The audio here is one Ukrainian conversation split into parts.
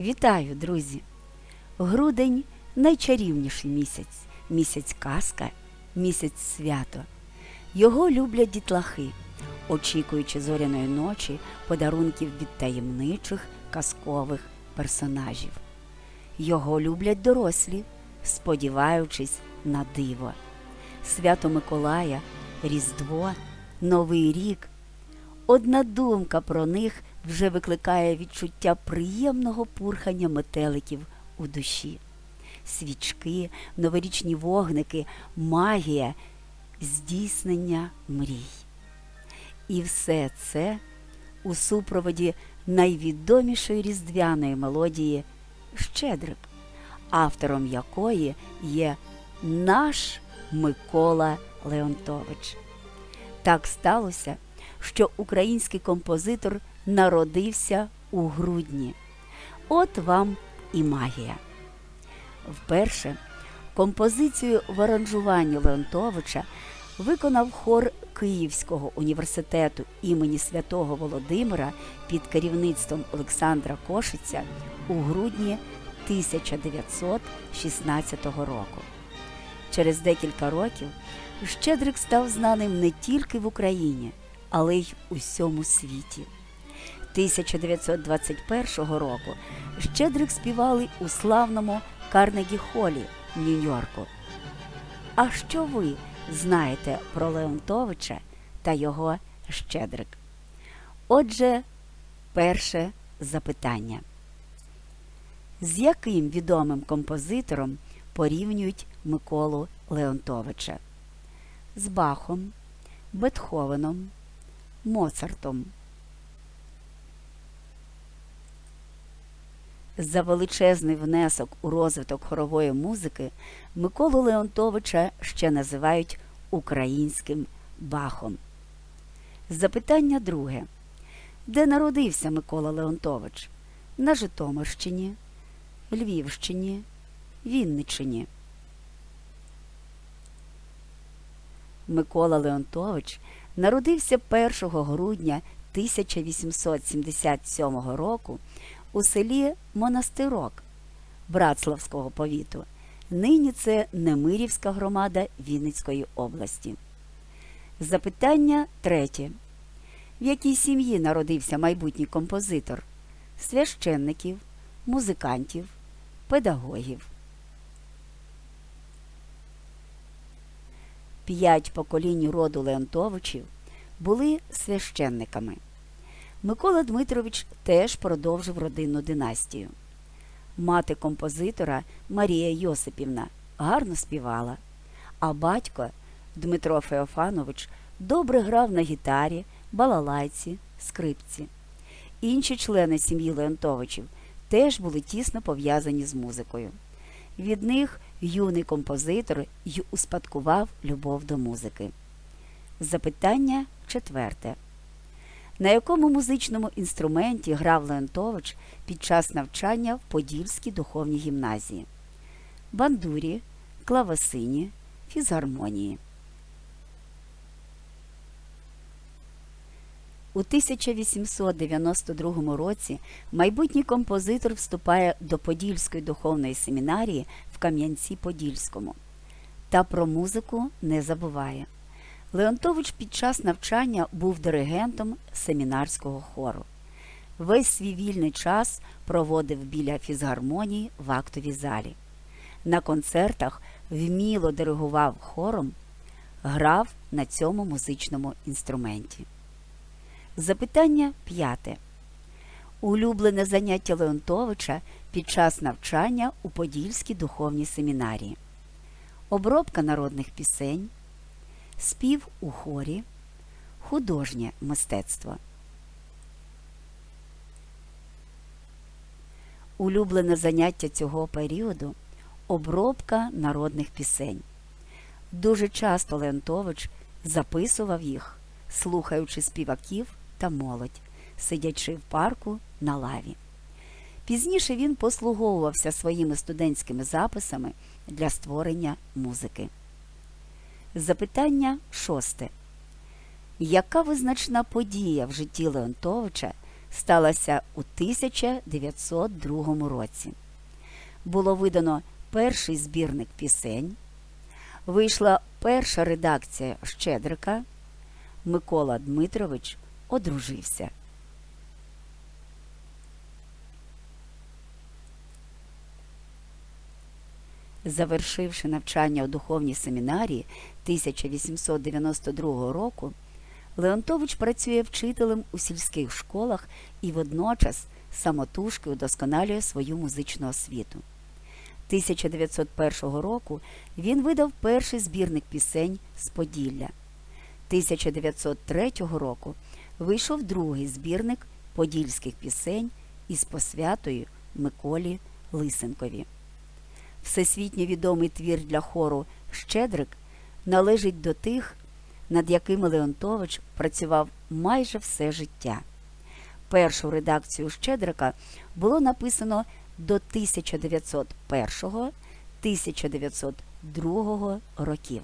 Вітаю, друзі! Грудень найчарівніший місяць, місяць казка, місяць свято. Його люблять дітлахи, очікуючи зоряної ночі подарунків від таємничих казкових персонажів. Його люблять дорослі, сподіваючись на диво. Свято Миколая, Різдво, Новий рік Одна думка про них вже викликає відчуття приємного пурхання метеликів у душі. Свічки, новорічні вогники, магія, здійснення мрій. І все це у супроводі найвідомішої різдвяної мелодії Щедрик, автором якої є наш Микола Леонтович. Так сталося, що український композитор народився у грудні. От вам і магія. Вперше композицію в аранжуванні Леонтовича виконав хор Київського університету імені святого Володимира під керівництвом Олександра Кошиця у грудні 1916 року. Через декілька років Щедрик став знаним не тільки в Україні, але й у всьому світі. 1921 року Щедрик співали у славному Карнегі Холі Нью-Йорку. А що ви знаєте про Леонтовича та його Щедрик? Отже, перше запитання. З яким відомим композитором порівнюють Миколу Леонтовича? З Бахом, Бетховеном, Моцартом. За величезний внесок у розвиток хорової музики Миколу Леонтовича ще називають українським Бахом. Запитання друге. Де народився Микола Леонтович? На Житомирщині, Львівщині, Вінниччині. Микола Леонтович народився 1 грудня 1877 року у селі Монастирок Братславського повіту. Нині це Немирівська громада Вінницької області. Запитання третє. В якій сім'ї народився майбутній композитор? Священників, музикантів, педагогів. П'ять поколінь роду Леонтовичів були священниками. Микола Дмитрович теж продовжив родинну династію. Мати композитора Марія Йосипівна гарно співала, а батько Дмитро Феофанович добре грав на гітарі, балалайці, скрипці. Інші члени сім'ї Леонтовичів теж були тісно пов'язані з музикою. Від них юний композитор й успадкував любов до музики. Запитання четверте. На якому музичному інструменті грав Леонтович під час навчання в Подільській духовній гімназії? Бандурі, клавесині, фізгармонії. У 1892 році майбутній композитор вступає до Подільської духовної семінарії в Кам'янці-Подільському. Та про музику не забуває. Леонтович під час навчання був диригентом семінарського хору. Весь свій вільний час проводив біля фізгармонії в актовій залі. На концертах вміло диригував хором, грав на цьому музичному інструменті. Запитання п'яте. Улюблене заняття Леонтовича під час навчання у Подільській духовній семінарії. Обробка народних пісень, спів у хорі, художнє мистецтво. Улюблене заняття цього періоду обробка народних пісень. Дуже часто Леонтович записував їх, слухаючи співаків та молодь, сидячи в парку на лаві. Пізніше він послуговувався своїми студентськими записами для створення музики. Запитання шосте. Яка визначна подія в житті Леонтовича сталася у 1902 році. Було видано перший збірник пісень, вийшла перша редакція Щедрика. Микола Дмитрович одружився. Завершивши навчання у духовній семінарії 1892 року, Леонтович працює вчителем у сільських школах і водночас самотужки удосконалює свою музичну освіту. 1901 року він видав перший збірник пісень з Поділля. 1903 року вийшов другий збірник подільських пісень із посвятою Миколі Лисенкові. Всесвітньо відомий твір для хору Щедрик належить до тих, над якими Леонтович працював майже все життя. Першу редакцію Щедрика було написано до 1901-1902 років.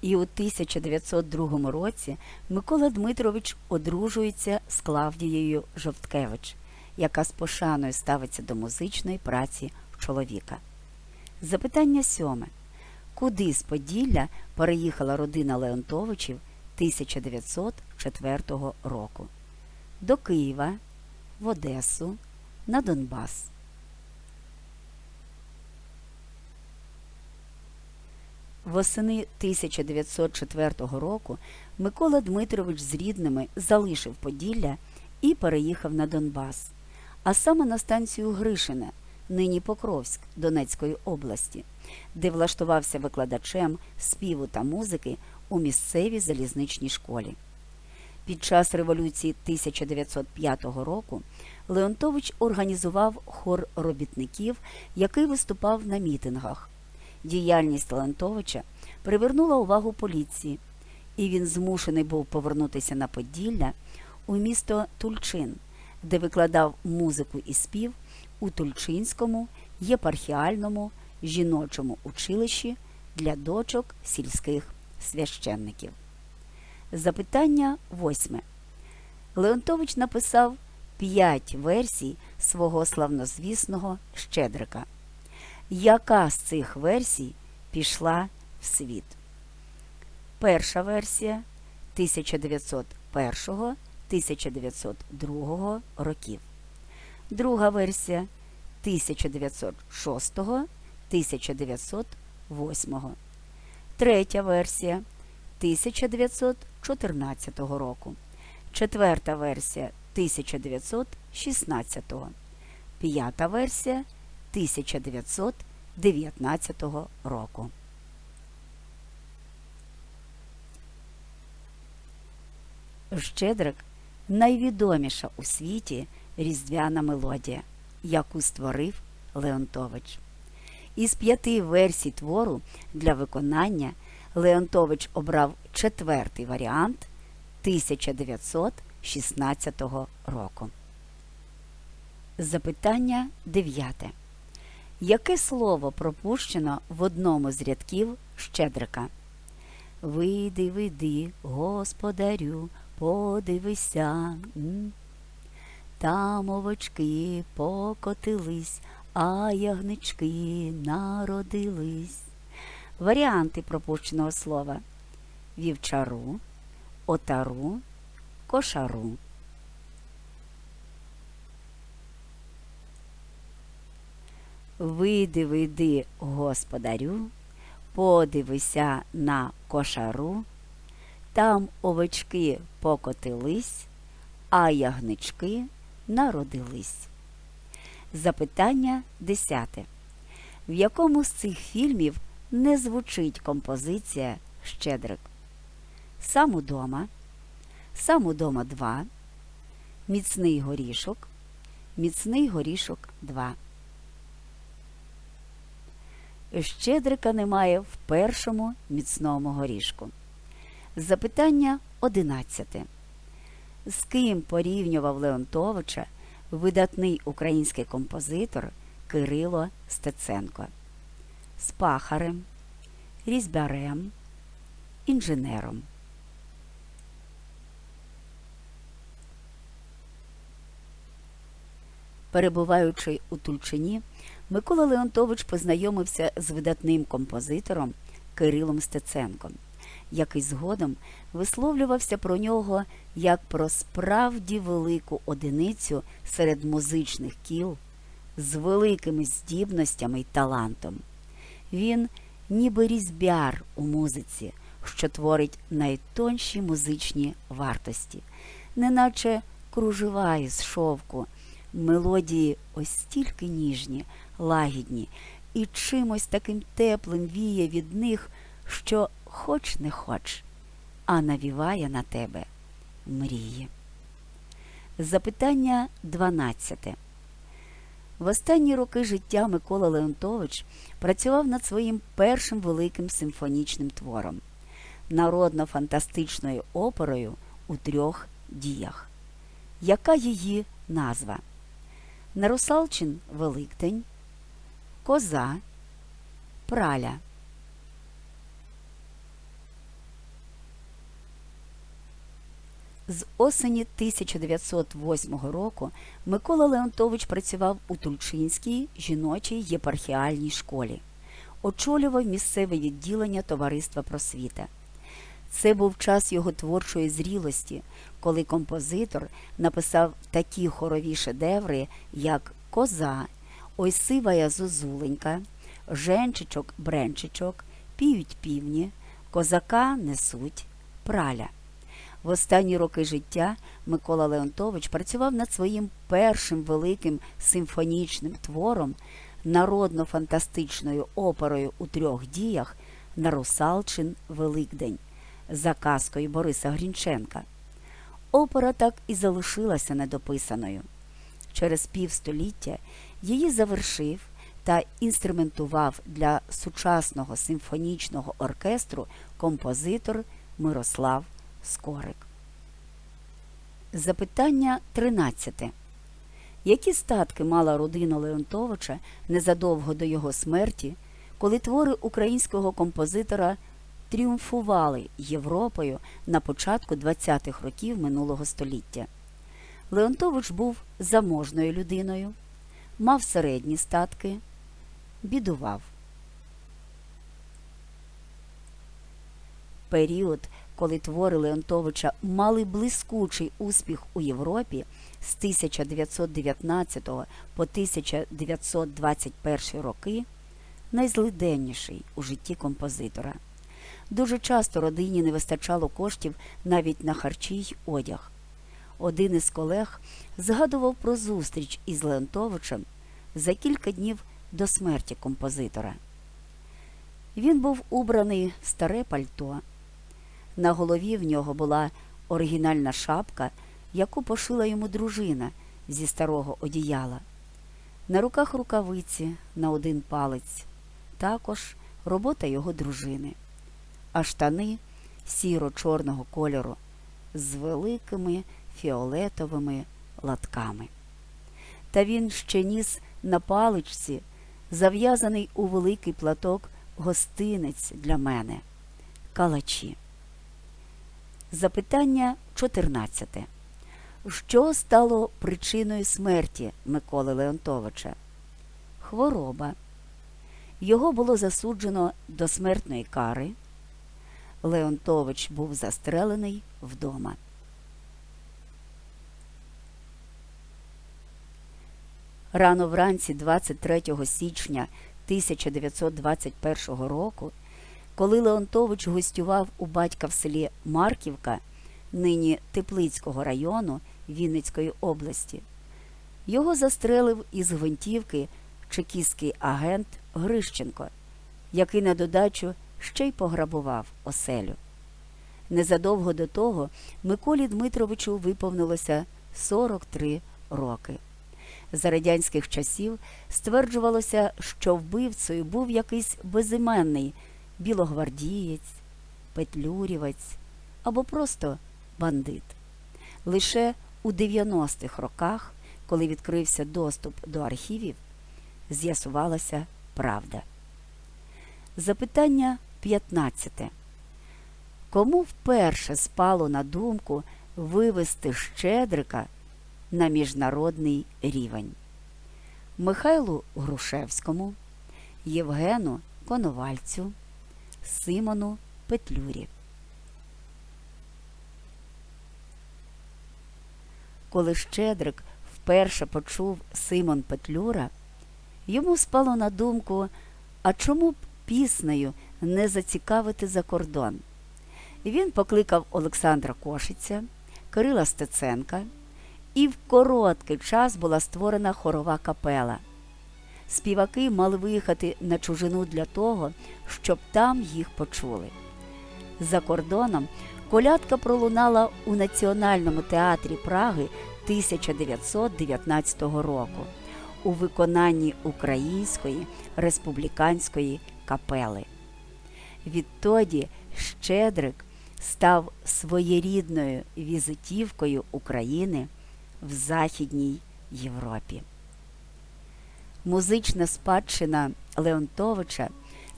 І у 1902 році Микола Дмитрович одружується з Клавдією Жовткевич, яка з пошаною ставиться до музичної праці чоловіка. Запитання сьоме. Куди з Поділля переїхала родина Леонтовичів 1904 року? До Києва, в Одесу, на Донбас. Восени 1904 року Микола Дмитрович з рідними залишив Поділля і переїхав на Донбас, а саме на станцію Гришине, нині Покровськ Донецької області, де влаштувався викладачем співу та музики у місцевій залізничній школі. Під час революції 1905 року Леонтович організував хор робітників, який виступав на мітингах. Діяльність Леонтовича привернула увагу поліції, і він змушений був повернутися на Поділля у місто Тульчин, де викладав музику і спів у Тульчинському єпархіальному жіночому училищі для дочок сільських священників. Запитання восьме. Леонтович написав п'ять версій свого славнозвісного Щедрика. Яка з цих версій пішла в світ? Перша версія 1901-1902 років. Друга версія 1906-1908. Третя версія 1914 року. Четверта версія 1916. П'ята версія 1919 року. Щедрик найвідоміша у світі різдвяна мелодія, яку створив Леонтович. Із п'яти версій твору для виконання Леонтович обрав четвертий варіант 1916 року. Запитання дев'яте. Яке слово пропущено в одному з рядків Щедрика? Вийди, вийди, господарю, подивися. Там овочки покотились, а ягнички народились. Варіанти пропущеного слова вівчару, отару, кошару. Вийди, вийди, господарю, подивися на кошару, там овечки покотились, а ягнички народились. Запитання десяте. В якому з цих фільмів не звучить композиція Щедрик? Сам удома, Сам удома 2, Міцний горішок, Міцний горішок 2. Щедрика немає в першому міцному горішку. Запитання одинадцяте. З ким порівнював Леонтовича видатний український композитор Кирило Стеценко? З пахарем, різьбярем, інженером. Перебуваючи у Тульчині, Микола Леонтович познайомився з видатним композитором Кирилом Стеценком, який згодом висловлювався про нього як про справді велику одиницю серед музичних кіл з великими здібностями й талантом. Він ніби різьбяр у музиці, що творить найтонші музичні вартості, неначе кружева із шовку, мелодії ось стільки ніжні, лагідні, і чимось таким теплим віє від них, що хоч не хоч, а навіває на тебе мрії. Запитання 12. В останні роки життя Микола Леонтович працював над своїм першим великим симфонічним твором народно-фантастичною оперою у трьох діях. Яка її назва? Нарусалчин Великдень, Коза, Праля. З осені 1908 року Микола Леонтович працював у Тульчинській жіночій єпархіальній школі, очолював місцеве відділення Товариства просвіта. Це був час його творчої зрілості, коли композитор написав такі хорові шедеври, як Коза, Ой сивая зозуленька, Женчичок, бренчичок, Піють півні, Козака несуть, праля. В останні роки життя Микола Леонтович працював над своїм першим великим симфонічним твором, народно-фантастичною оперою у трьох діях на Русалчин Великдень за казкою Бориса Грінченка. Опера так і залишилася недописаною. Через півстоліття її завершив та інструментував для сучасного симфонічного оркестру композитор Мирослав Скорик. Запитання 13. Які статки мала родина Леонтовича незадовго до його смерті, коли твори українського композитора тріумфували Європою на початку 20-х років минулого століття? Леонтович був заможною людиною, мав середні статки, бідував. Період, коли твори Леонтовича мали блискучий успіх у Європі з 1919 по 1921 роки, найзлиденніший у житті композитора. Дуже часто родині не вистачало коштів навіть на харчі й одяг. Один із колег згадував про зустріч із Леонтовичем за кілька днів до смерті композитора. Він був убраний в старе пальто. На голові в нього була оригінальна шапка, яку пошила йому дружина зі старого одіяла. На руках рукавиці на один палець, також робота його дружини, а штани сіро-чорного кольору з великими фіолетовими латками. Та він ще ніс на паличці, зав'язаний у великий платок гостинець для мене калачі. Запитання 14. Що стало причиною смерті Миколи Леонтовича? Хвороба. Його було засуджено до смертної кари. Леонтович був застрелений вдома. Рано вранці 23 січня 1921 року, коли Леонтович гостював у батька в селі Марківка, нині Теплицького району Вінницької області, його застрелив із гвинтівки чекістський агент Грищенко, який на додачу ще й пограбував оселю. Незадовго до того Миколі Дмитровичу виповнилося 43 роки. За радянських часів стверджувалося, що вбивцею був якийсь безіменний білогвардієць, петлюрівець або просто бандит. Лише у 90-х роках, коли відкрився доступ до архівів, з'ясувалася правда. Запитання 15. Кому вперше спало на думку вивести Щедрика на міжнародний рівень? Михайлу Грушевському, Євгену Коновальцю, Симону Петлюрі. Коли Щедрик вперше почув Симон Петлюра, йому спало на думку, а чому б піснею не зацікавити за кордон. Він покликав Олександра Кошиця, Кирила Стеценка, і в короткий час була створена хорова капела. Співаки мали виїхати на чужину для того, щоб там їх почули. За кордоном колядка пролунала у Національному театрі Праги 1919 року у виконанні Української республіканської капели. Відтоді Щедрик став своєрідною візитівкою України в Західній Європі. Музична спадщина Леонтовича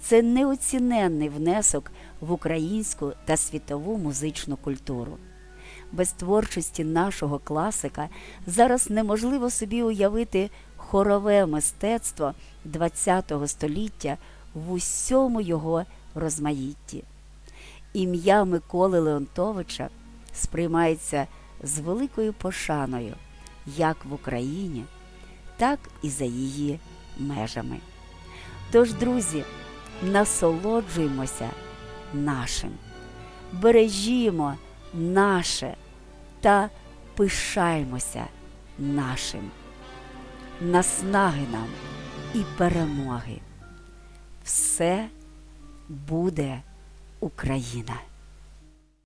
це неоціненний внесок в українську та світову музичну культуру. Без творчості нашого класика зараз неможливо собі уявити хорове мистецтво ХХ століття в усьому його розмаїтті. Ім'я Миколи Леонтовича сприймається з великою пошаною як в Україні, так і за її межами. Тож, друзі, насолоджуємося нашим, бережімо наше та пишаємося нашим. Наснаги нам і перемоги. Все буде Україна.